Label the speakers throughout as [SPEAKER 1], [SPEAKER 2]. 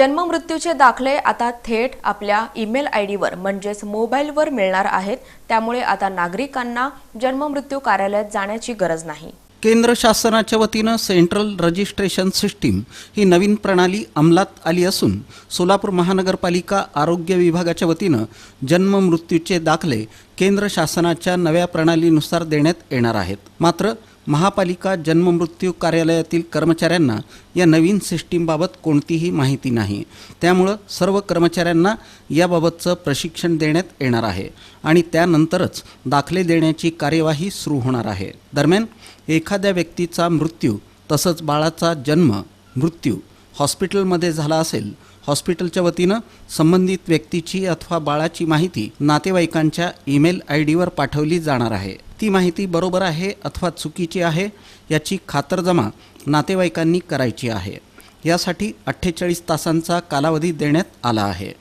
[SPEAKER 1] जन्ममृत्यूचे दाखले आता थेट आपल्या ईमेल आय डीवर म्हणजेच मोबाईलवर मिळणार आहेत. त्यामुळे आता नागरिकांना जन्ममृत्यू कार्यालयात जाण्याची गरज नाही.
[SPEAKER 2] केंद्र शासनाच्या वतीनं सेंट्रल रजिस्ट्रेशन सिस्टीम ही नवीन प्रणाली अंमलात आली असून सोलापूर महानगरपालिका आरोग्य विभागाच्या वतीनं जन्म मृत्यूचे दाखले केंद्र शासनाच्या नव्या प्रणालीनुसार देण्यात येणार आहेत. मात्र महापालिका जन्ममृत्यू कार्यालयातील कर्मचाऱ्यांना या नवीन सिस्टीमबाबत कोणतीही माहिती नाही. त्यामुळं सर्व कर्मचाऱ्यांना याबाबतचं प्रशिक्षण देण्यात येणार आहे आणि त्यानंतरच दाखले देण्याची कार्यवाही सुरू होणार आहे. दरम्यान एखाद्या व्यक्तीचा मृत्यू तसंच बाळाचा जन्म मृत्यू हॉस्पिटलमध्ये झाला असेल हॉस्पिटलच्या वतीनं संबंधित व्यक्तीची अथवा बाळाची माहिती नातेवाईकांच्या ईमेल आय डीवर पाठवली जाणार आहे. ती माहिती बरोबर आहे अथवा चुकीची आहे याची खातरजमा नातेवाईकांनी करायची आहे. यासाठी अठ्ठेचाळीस तासांचा कालावधी देण्यात आला आहे.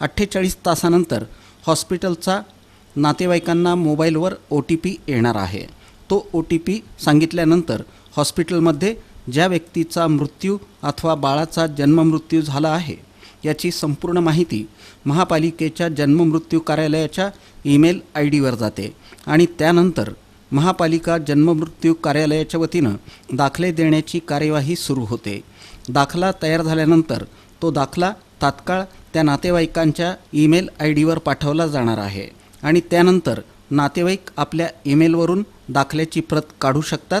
[SPEAKER 2] अठ्ठेचाळीस तासानंतर हॉस्पिटलचा नातेवाईकांना मोबाईलवर ओ टी पी येणार आहे. तो ओ टी पी सांगितल्यानंतर हॉस्पिटलमध्ये ज्या व्यक्तीचा मृत्यू अथवा बाळाचा जन्ममृत्यू झाला आहे याची संपूर्ण माहिती महापालिकेच्या जन्ममृत्यू कार्यालयाच्या ईमेल आय डीवर जाते आणि त्यानंतर महापालिका जन्ममृत्यू कार्यालयाच्या वतीनं दाखले देण्याची कार्यवाही सुरू होते. दाखला तयार झाल्यानंतर तो दाखला तात्काळ त्या नातेवाईकांच्या ईमेल आय डीवर पाठवला जाणार आहे आणि त्यानंतर नातेवाईक आपल्या ईमेलवरून दाखल्याची प्रत काढू शकतात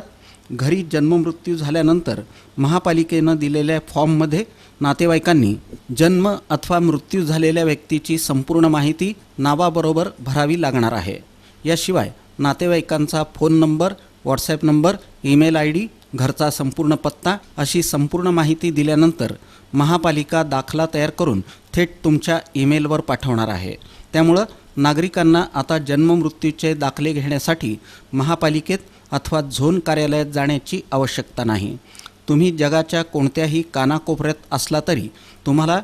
[SPEAKER 2] घरी जन्ममृत्यू झाल्यानंतर महापालिकेनं दिलेल्या फॉर्ममध्ये नातेवाईकांनी जन्म अथवा मृत्यू झालेल्या व्यक्तीची संपूर्ण माहिती नावाबरोबर भरावी लागणार आहे. याशिवाय नातेवाईकांचा phone number WhatsApp number email I D घरचा संपूर्ण पत्ता अशी संपूर्ण माहिती दिल्यानंतर महापालिका दाखला तयार करून थेट तुमच्या ईमेलवर पाठवणार आहे. त्यामुळं नागरिकांना आता जन्ममृत्यूचे दाखले घेण्यासाठी महापालिकेत अथवा झोन कार्यालयात जाण्याची आवश्यकता नाही. तुम्ही जगाच्या कोणत्याही कानाकोपऱ्यात असला तरी तुम्हाला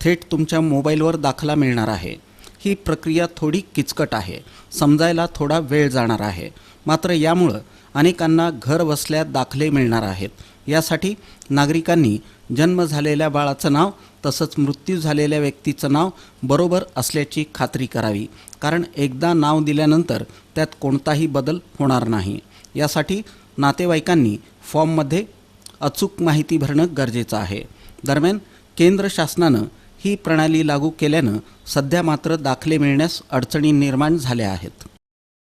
[SPEAKER 2] थेट तुमच्या मोबाईलवर दाखला मिळणार आहे. ही प्रक्रिया थोडी किचकट आहे. समजायला थोडा वेळ जाणार आहे. मात्र यामुळं अनेकांना घर बसल्या दाखले मिळणार आहेत. यासाठी नागरिकांनी जन्म झालेल्या बाळाचं नाव तसंच मृत्यू झालेल्या व्यक्तीचं नाव बरोबर असल्याची खात्री करावी. कारण एकदा नाव दिल्यानंतर त्यात कोणताही बदल होणार नाही. यासाठी नातेवाईकांनी फॉर्ममध्ये अचूक माहिती भरणं गरजेचं आहे. दरम्यान केंद्र शासनानं ही प्रणाली लागू केल्यानं सध्या मात्र दाखले मिळण्यास अडचणी निर्माण झाल्या आहेत.